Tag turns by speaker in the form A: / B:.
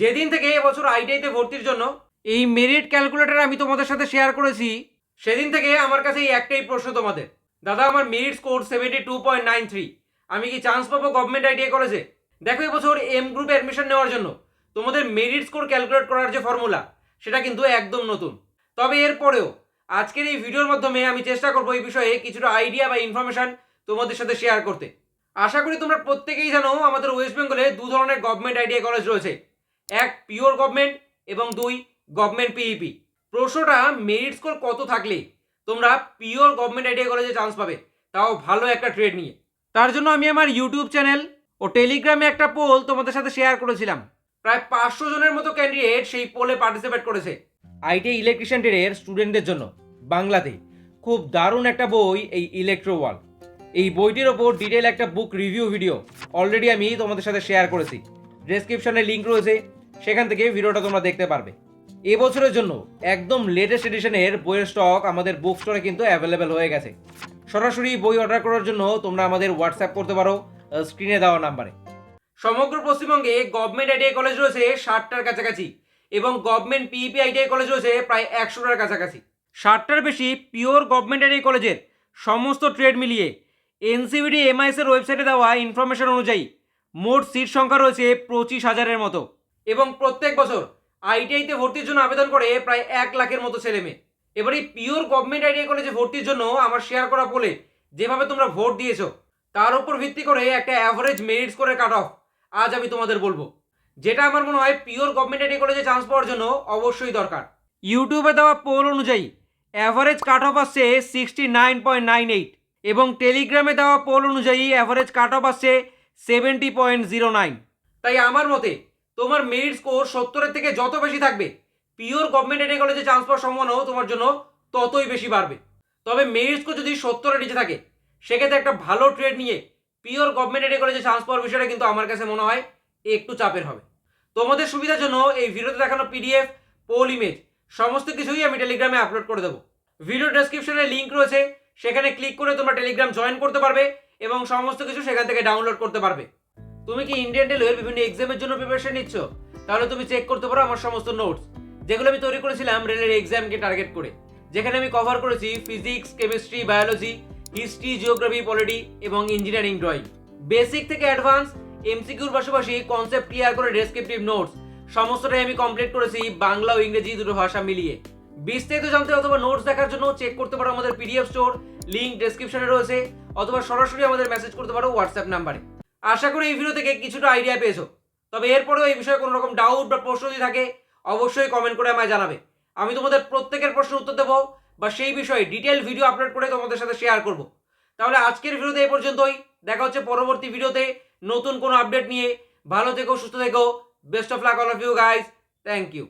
A: যেদিন থেকে এবছর আইটিআইতে ভর্তির জন্য এই মেরিট ক্যালকুলেটার আমি তোমাদের সাথে শেয়ার করেছি, সেদিন থেকে আমার কাছে এই একটাই প্রশ্ন তোমাদের। দাদা, আমার merit score seventy two point nine three আমি কি চান্স পাবো গভর্নমেন্ট আইটিআই কলেজে দেখো এবছর এম গ্রুপে অ্যাডমিশন নেওয়ার জন্য। তোমাদের মেরিট স্কোর ক্যালকুলেট করার যে ফর্মুলা সেটা কিন্তু একদম নতুন। তবে এরপরেও আজকের এই ভিডিওর মাধ্যমে আমি চেষ্টা করব এই বিষয়ে কিছুটা আইডিয়া বা ইনফরমেশন তোমাদের সাথে শেয়ার করতে। আশা করি তোমরা প্রত্যেকেই জানো, আমাদের ওয়েস্ট বেঙ্গলে দু ধরনের গভর্নমেন্ট আইটিআই কলেজ রয়েছে। এক পিওর গভর্নমেন্ট এবং দুই গভর্নমেন্ট পিইপি প্রশ্নটা মেরিট স্কোর কত থাকলে? তোমরা পিওর গভর্নমেন্ট আইটিআই কলেজে চান্স পাবে। তাও ভালো একটা ট্রেড নিয়ে। তার জন্য আমি আমার ইউটিউব চ্যানেল ও টেলিগ্রামে একটা পোল তোমাদের সাথে শেয়ার করেছিলাম। প্রায় পাঁচশো জনের মতো ক্যান্ডিডেট সেই পোলে পার্টিসিপেট করেছে। আইটিআই ইলেকট্রিশিয়ান ট্রেডের স্টুডেন্টদের জন্য, বাংলাতে। খুব দারুণ একটা বই এই ইলেকট্রো ওয়াল এই বইটির ওপর ডিটেল একটা বুক রিভিউ ভিডিও অলরেডি আমি তোমাদের সাথে শেয়ার করেছি। ডেসক্রিপশনে লিঙ্ক রয়েছে, সেখান থেকে ভিডিওটা তোমরা দেখতে পারবে। এবছরের জন্য একদম লেটেস্ট এডিশনের বইয়ের স্টক আমাদের বুক স্টোরে কিন্তু অ্যাভেলেবেল হয়ে গেছে। সরাসরি বই অর্ডার করার জন্য তোমরা আমাদের হোয়াটসঅ্যাপ করতে পারো স্ক্রিনে দেওয়া নাম্বারে সমগ্র পশ্চিমবঙ্গে গভর্নমেন্ট আইটিআই কলেজ রয়েছে ষাটটার কাছাকাছি এবং গভর্নমেন্ট পিইপি আইটিআই কলেজ রয়েছে প্রায় একশোটার কাছাকাছি। ষাটটার বেশি পিওর গভর্নমেন্ট আইটিআই কলেজের সমস্ত ট্রেড মিলিয়ে এনসিবিডি এমআইএস এর ওয়েবসাইটে দেওয়া ইনফরমেশন অনুযায়ী মোট সিট সংখ্যা রয়েছে পঁচিশ হাজারের মতো। এবং প্রত্যেক বছর আইটিআইতে ভর্তির জন্য আবেদন করে প্রায় এক লাখের মতো ছেলে মেয়ে। এবার এই পিওর গভর্নমেন্ট আইটিআই কলেজে ভর্তির জন্য আমার শেয়ার করা বলে যেভাবে তোমরা ভোট দিয়েছ, তার উপর ভিত্তি করে একটা অ্যাভারেজ মেরিট স্কোরের কাট অফ আজ আমি তোমাদের বলব। যেটা আমার মনে হয় পিওর গভর্নমেন্ট আইটিআই কলেজে চান্স পাওয়ার জন্য অবশ্যই দরকার। ইউটিউবে দেওয়া পোল অনুযায়ী অ্যাভারেজ কাট অফ আসছে sixty nine point nine eight এবং টেলিগ্রামে দেওয়া পোল অনুযায়ী অ্যাভারেজ কাট অফ আসছে সেভেন্টি পয়েন্ট জিরো নাইন। তাই আমার মতে তোমার মেরিট স্কোর সত্তরের থেকে যত বেশি থাকবে, পিওর গভর্নমেন্ট আইটিআই কলেজে চান্স পাওয়ার সম্ভাবনাও তোমার জন্য ততই বেশি বাড়বে। তবে মেরিট স্কোর যদি সত্তরের নিচে থাকে, সেক্ষেত্রে একটা ভালো ট্রেড নিয়ে পিওর গভর্নমেন্ট আইটিআই কলেজে চান্স পাওয়ার বিষয়টা কিন্তু আমার কাছে মনে হয় একটু চাপের হবে। তোমাদের সুবিধার জন্য এই ভিডিওতে দেখানো পিডিএফ পোল ইমেজ সমস্ত কিছুই আমি টেলিগ্রামে আপলোড করে দেবো। ভিডিও ডেসক্রিপশনে লিঙ্ক রয়েছে, সেখানে ক্লিক করে তোমরা টেলিগ্রাম জয়েন করতে পারবে। এবং সমস্ত কিছু সেখান থেকে ডাউনলোড করতে পারবে। তুমি কি ইন্ডিয়ান রেলওয়ের বিভিন্ন এক্সামের জন্য প্রিপারেশন নিচ্ছ? তাহলে তুমি চেক করতে পারো আমার সমস্ত নোটস যেগুলো আমি তৈরি করেছিলাম রেলের এক্সামকে টার্গেট করে। যেখানে আমি কভার করেছি physics chemistry biology history geography polity এবং ইঞ্জিনিয়ারিং ড্রয়িং বেসিক থেকে অ্যাডভান্স এমসিকিউর পাশাপাশি কনসেপ্ট ক্লিয়ার করে ডেসক্রিপটিভ নোটস সমস্তটাই আমি কমপ্লিট করেছি বাংলা ও ইংরেজি দুটো ভাষা মিলিয়ে। বিস্তারিত জানতে অথবা নোটস দেখার জন্য চেক করতে পারো আমাদের পিডিএফ স্টোর লিঙ্ক ডেসক্রিপশনে রয়েছে। অথবা সরাসরি আমাদের মেসেজ করতে পারো হোয়াটসঅ্যাপ নাম্বারে। আশা করি এই ভিডিও থেকে কিছুটা আইডিয়া পেয়েছ। তবে এরপরেও এই বিষয়ে কোনো রকম ডাউট বা প্রশ্ন যদি থাকে, অবশ্যই কমেন্ট করে আমায় জানাবে। আমি তোমাদের প্রত্যেকের প্রশ্ন উত্তর দেবো বা সেই বিষয়ে ডিটেল ভিডিও আপলোড করে তোমাদের সাথে শেয়ার করব। তাহলে আজকের ভিডিওতে এই পর্যন্তই। দেখা হচ্ছে পরবর্তী ভিডিওতে নতুন কোনো আপডেট নিয়ে। ভালো থেকো, সুস্থ থেকো। Best of luck all of you guys thank you